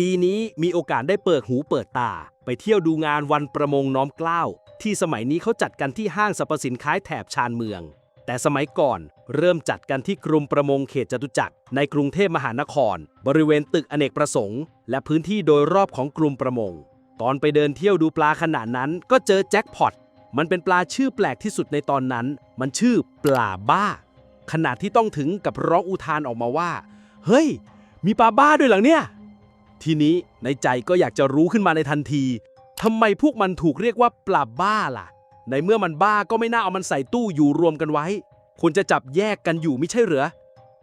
ปีนี้มีโอกาสได้เปิดหูเปิดตา ไปเที่ยวดูงานวันประมงน้อมเกล้า ที่สมัยนี้เขาจัดกันที่ห้างสรรพสินค้าแถบชานเมือง แต่สมัยก่อนเริ่มจัดกันที่กรมประมงเขตจตุจักรในกรุงเทพมหานคร บริเวณตึกอเนกประสงค์ และพื้นที่โดยรอบของกลุ่มประมง ตอนไปเดินเที่ยวดูปลาขนาดนั้นก็เจอแจ็คพอตมันเป็นปลาชื่อแปลกที่สุดในตอนนั้น มันชื่อปลาบ้า ขนาดที่ต้องถึงกับร้องอุทานออกมาว่า เฮ้ย มีปลาบ้าด้วยหรอเนี่ย ทีนี้ในใจก็อยากจะรู้ขึ้นมาในทันทีทำไมพวกมันถูกเรียกว่าปลาบ้าล่ะ ในเมื่อมันบ้าก็ไม่น่าเอามันใส่ตู้อยู่รวมกันไว้ ควรจะจับแยกกันอยู่ไม่ใช่เหรอ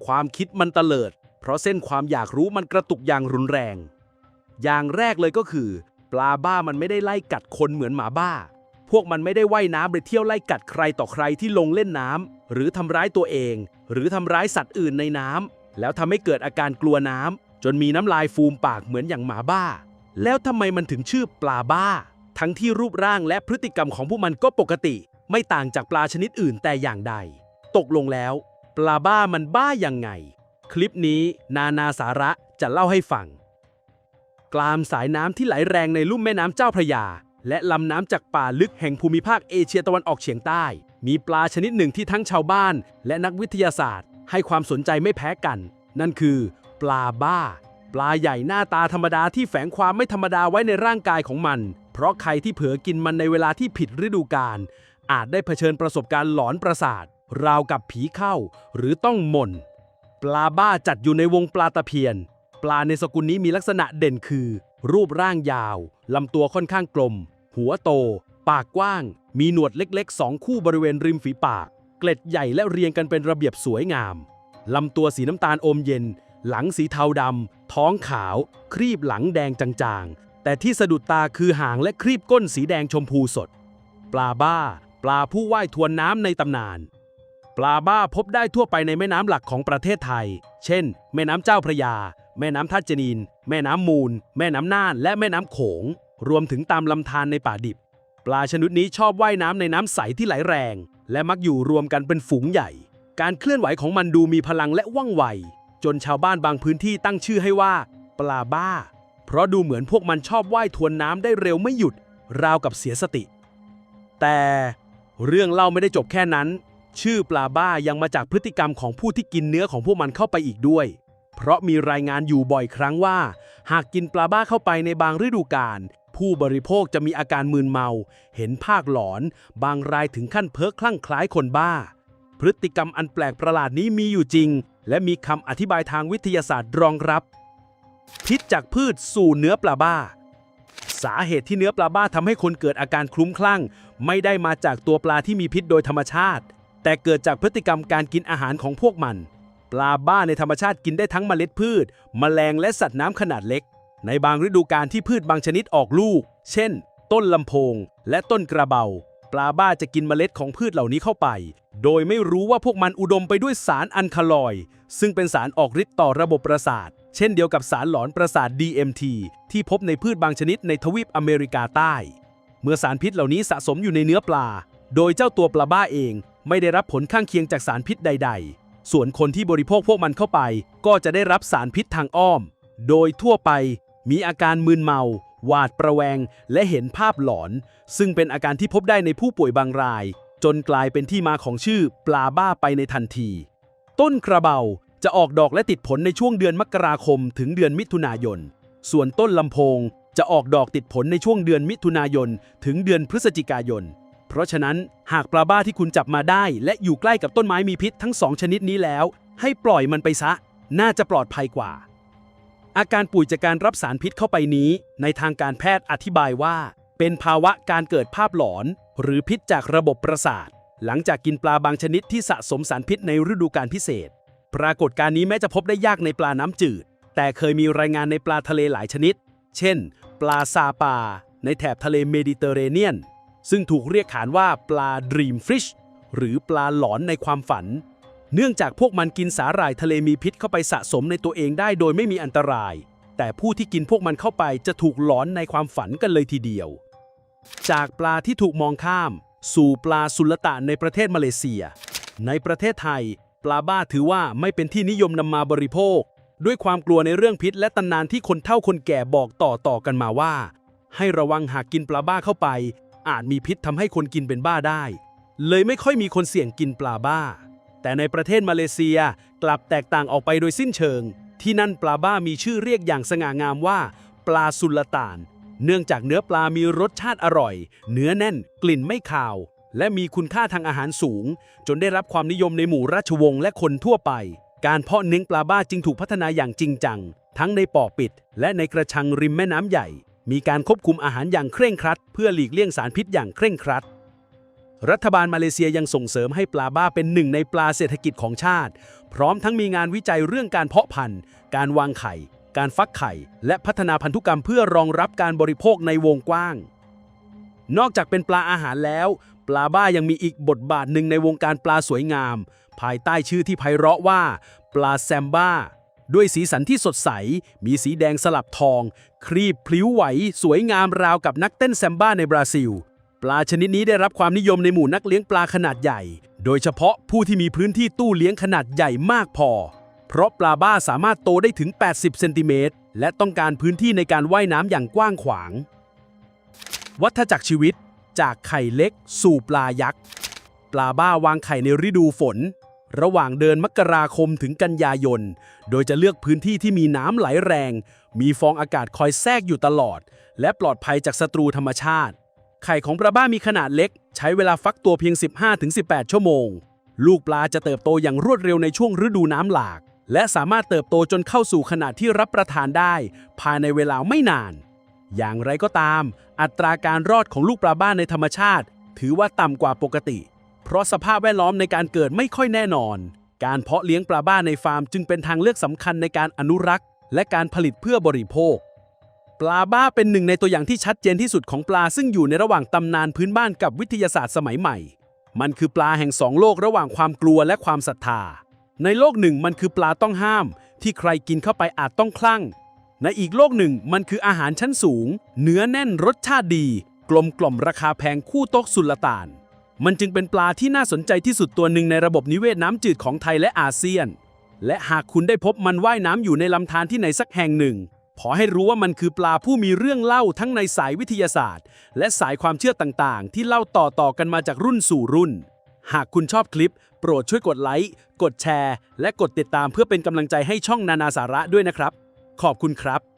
ความคิดมันเตลิด เพราะเส้นความอยากรู้มันกระตุกอย่างรุนแรง อย่างแรกเลยก็คือ ปลาบ้ามันไม่ได้ไล่กัดคนเหมือนหมาบ้า พวกมันไม่ได้ว่ายน้ำไปเที่ยวไล่กัดใครต่อใครที่ลงเล่นน้ำหรือทำร้ายตัวเอง หรือทำร้ายสัตว์อื่นในน้ำแล้วทำให้เกิดอาการกลัวน้ำ จนมีน้ำลายฟูมปากเหมือนอย่างหมาบ้า แล้วทำไมมันถึงชื่อปลาบ้า ทั้งที่รูปร่างและพฤติกรรมของพวกมันก็ปกติ ไม่ต่างจากปลาชนิดอื่นแต่อย่างใด ตกลงแล้ว ปลาบ้ามันบ้ายังไง คลิปนี้นานาสาระจะเล่าให้ฟัง กลามสายน้ำที่ไหลแรงในลุ่มแม่น้ำเจ้าพระยา และลำน้ำจากป่าลึกแห่งภูมิภาคเอเชียตะวันออกเฉียงใต้ มีปลาชนิดหนึ่งที่ทั้งชาวบ้าน และนักวิทยาศาสตร์ ให้ความสนใจไม่แพ้กัน นั่นคือ ปลาบ้า ปลาใหญ่หน้าตาธรรมดาที่แฝงความไม่ธรรมดาไว้ในร่างกายของมัน เพราะใครที่เผลอกินมันในเวลาที่ผิดฤดูกาลอาจได้เผชิญประสบการณ์หลอนประสาท ราวกับผีเข้า หรือต้องหม่น ปลาบ้าจัดอยู่ในวงปลาตะเพียน ปลาในสกุลนี้มีลักษณะเด่นคือ รูปร่างยาว ลำตัวค่อนข้างกลม หัวโต ปากกว้าง มีหนวดเล็กๆสองคู่บริเวณริมฝีปาก เกล็ดใหญ่และเรียงกันเป็นระเบียบสวยงาม ลำตัวสีน้ำตาลอมเย็น หลังสีเทาดำ ท้องขาว ครีบหลังแดงจางๆ แต่ที่สะดุดตาคือหางและครีบก้นสีแดงชมพูสด ปลาบ้า ปลาผู้ว่ายทวนน้ำในตำนาน ปลาบ้าพบได้ทั่วไปในแม่น้ำหลักของประเทศไทย เช่น แม่น้ำเจ้าพระยา แม่น้ำท่าจีนีน แม่น้ำมูล แม่น้ำน่าน และแม่น้ำโขง รวมถึงตามลำธารในป่าดิบ ปลาชนิดนี้ชอบว่ายน้ำในน้ำใสที่ไหลแรง และมักอยู่รวมกันเป็นฝูงใหญ่ การเคลื่อนไหวของมันดูมีพลังและว่องไว จนชาวบ้านบางพื้นที่ตั้งชื่อให้ว่า ปลาบ้า เพราะดูเหมือนพวกมันชอบว่ายทวนน้ำได้เร็วไม่หยุด ราวกับเสียสติ แต่เรื่องเล่าไม่ได้จบแค่นั้น ชื่อปลาบ้ายังมาจากพฤติกรรมของผู้ที่กินเนื้อของพวกมันเข้าไปอีกด้วย เพราะมีรายงานอยู่บ่อยครั้งว่า หากกินปลาบ้าเข้าไปในบางฤดูกาลผู้บริโภคจะมีอาการมึนเมา เห็นภาคหลอน บางรายถึงขั้นเพ้อคลั่งคล้ายคนบ้า พฤติกรรมอันแปลกประหลาดนี้มีอยู่จริง และมีคำอธิบายทางวิทยาศาสตร์รองรับ พิษจากพืชสู่เนื้อปลาบ้า สาเหตุที่เนื้อปลาบ้าทำให้คนเกิดอาการคลุ้มคลั่ง ไม่ได้มาจากตัวปลาที่มีพิษโดยธรรมชาติ แต่เกิดจากพฤติกรรมการกินอาหารของพวกมัน ปลาบ้าในธรรมชาติกินได้ทั้งเมล็ดพืช แมลงและสัตว์น้ำขนาดเล็ก ในบางฤดูกาลที่พืชบางชนิดออกลูก เช่น ต้นลำโพง และต้นกระเบา ปลาบ้าจะกินเมล็ดของพืชเหล่านี้เข้าไป โดยไม่รู้ว่าพวกมันอุดมไปด้วยสารอันคาลอยด์ซึ่งเป็นสารออกฤทธิ์ต่อระบบประสาท เช่นเดียวกับสารหลอนประสาท DMT ที่พบในพืชบางชนิดในทวีปอเมริกาใต้ เมื่อสารพิษเหล่านี้สะสมอยู่ในเนื้อปลา โดยเจ้าตัวปลาบ้าเองไม่ได้รับผลข้างเคียงจากสารพิษใด ๆ ส่วนคนที่บริโภคพวกมันเข้าไป ก็จะได้รับสารพิษทางอ้อม โดยทั่วไปมีอาการมึนเมา หวาดประแวงและเห็นภาพหลอน ซึ่งเป็นอาการที่พบได้ในผู้ป่วยบางราย จนกลายเป็นที่มาของชื่อปลาบ้าไปในทันที ต้นกระเบาจะออกดอกและติดผลในช่วงเดือนมกราคมถึงเดือนมิถุนายน ส่วนต้นลำโพงจะออกดอกติดผลในช่วงเดือนมิถุนายน ถึงเดือนพฤศจิกายน เพราะฉะนั้นหากปลาบ้าที่คุณจับมาได้ และอยู่ใกล้กับต้นไม้มีพิษทั้งสองชนิดนี้แล้ว ให้ปล่อยมันไปซะ น่าจะปลอดภัยกว่า อาการป่วยจากการรับสารพิษเข้าไปนี้ ในทางการแพทย์อธิบายว่า เป็นภาวะการเกิดภาพหลอน หรือพิษจากระบบประสาท หลังจากกินปลาบางชนิดที่สะสมสารพิษในฤดูกาลพิเศษ ปรากฏการณ์นี้แม้จะพบได้ยากในปลาน้ำจืด แต่เคยมีรายงานในปลาทะเลหลายชนิด เช่น ปลาซาปา ในแถบทะเลเมดิเตอร์เรเนียน ซึ่งถูกเรียกขานว่าปลาดรีมฟิชหรือปลาหลอนในความฝัน เนื่องจากพวกมันกินสาหร่ายทะเลมีพิษเข้าไปสะสมในตัวเองได้โดยไม่มีอันตราย แต่ผู้ที่กินพวกมันเข้าไปจะถูกหลอนในความฝันกันเลยทีเดียว จากปลาที่ถูกมองข้าม สู่ปลาสุลต่านในประเทศมาเลเซีย ในประเทศไทย ปลาบ้าถือว่าไม่เป็นที่นิยมนำมาบริโภค ด้วยความกลัวในเรื่องพิษ และตำนานที่คนเฒ่าคนแก่บอกต่อต่อๆกันมาว่า ให้ระวังหากกินปลาบ้าเข้าไป อาจมีพิษทำให้คนกินเป็นบ้าได้ เลยไม่ค่อยมีคนเสี่ยงกินปลาบ้า แต่ในประเทศมาเลเซียกลับแตกต่างออกไปโดยสิ้นเชิง ที่นั่นปลาบ้ามีชื่อเรียกอย่างสง่างามว่า ปลาสุลต่าน เนื่องจากเนื้อปลามีรสชาติอร่อย เนื้อแน่น กลิ่นไม่คาว และมีคุณค่าทางอาหารสูง จนได้รับความนิยมในหมู่ราชวงศ์และคนทั่วไป การเพาะเลี้ยงปลาบ้าจึงถูกพัฒนาอย่างจริงจัง ทั้งในป่อปิด และในกระชังริมแม่น้ำใหญ่ มีการควบคุมอาหารอย่างเคร่งครัด เพื่อหลีกเลี่ยงสารพิษอย่างเคร่งครัด รัฐบาลมาเลเซียยังส่งเสริมให้ปลาบ้าเป็นหนึ่งในปลาเศรษฐกิจของชาติ พร้อมทั้งมีงานวิจัยเรื่องการเพาะพันธุ์ การวางไข่ การฟักไข่ และพัฒนาพันธุกรรมเพื่อรองรับการบริโภคในวงกว้าง นอกจากเป็นปลาอาหารแล้ว ปลาบ้ายังมีอีกบทบาทหนึ่งในวงการปลาสวยงาม ภายใต้ชื่อที่ไพเราะว่า ปลาแซมบ้าด้วยสีสันที่สดใส มีสีแดงสลับทอง ครีบพลิ้วไหว สวยงามราวกับนักเต้นแซมบ้าในบราซิล ปลาชนิดนี้ได้รับความนิยมในหมู่นักเลี้ยงปลาขนาดใหญ่ โดยเฉพาะผู้ที่มีพื้นที่ตู้เลี้ยงขนาดใหญ่มากพอ เพราะปลาบ้าสามารถโตได้ถึง 80 เซนติเมตร และต้องการพื้นที่ในการว่ายน้ำอย่างกว้างขวาง วัฏจักรชีวิต จากไข่เล็ก สู่ปลายักษ์ ปลาบ้าวางไข่ในฤดูฝน ระหว่างเดือนมกราคมถึงกันยายน โดยจะเลือกพื้นที่ที่มีน้ำไหลแรง มีฟองอากาศคอยแทรกอยู่ตลอด และปลอดภัยจากศัตรูธรรมชาติ ไข่ของปลาบ้ามีขนาดเล็ก ใช้เวลาฟักตัวเพียง 15-18 ชั่วโมง ลูกปลาจะเติบโตอย่างรวดเร็วในช่วงฤดูน้ำหลาก และสามารถเติบโตจนเข้าสู่ขนาดที่รับประทานได้ ภายในเวลาไม่นาน อย่างไรก็ตาม อัตราการรอดของลูกปลาบ้าในธรรมชาติ ถือว่าต่ำกว่าปกติ เพราะสภาพแวดล้อมในการเกิดไม่ค่อยแน่นอน การเพาะเลี้ยงปลาบ้าในฟาร์มจึงเป็นทางเลือกสำคัญในการอนุรักษ์ และการผลิตเพื่อบริโภค ปลาบ้าเป็นหนึ่งในตัวอย่างที่ชัดเจนที่สุดของปลาซึ่งอยู่ในระหว่างตำนานพื้นบ้านกับวิทยาศาสตร์สมัยใหม่ มันคือปลาแห่งสองโลกระหว่างความกลัวและความศรัทธา ในโลกหนึ่งมันคือปลาต้องห้าม ที่ใครกินเข้าไปอาจต้องคลั่ง ในอีกโลกหนึ่งมันคืออาหารชั้นสูง เนื้อแน่นรสชาติดี กลมกล่อมราคาแพงคู่โต๊ะสุลต่าน มันจึงเป็นปลาที่น่าสนใจที่สุดตัวหนึ่งในระบบนิเวศน้ำจืดของไทยและอาเซียน และหากคุณได้พบมันว่ายน้ำอยู่ในลำธารที่ไหนสักแห่งหนึ่ง ขอให้รู้ว่ามันคือปลาผู้มีเรื่องเล่าทั้งในสายวิทยาศาสตร์ และสายความเชื่อต่างๆ ที่เล่าต่อๆกันมาจากรุ่นสู่รุ่น หากคุณชอบคลิป โปรดช่วยกดไลค์กดแชร์ และกดติดตามเพื่อเป็นกำลังใจให้ช่องนานาสาระด้วยนะครับ ขอบคุณครับ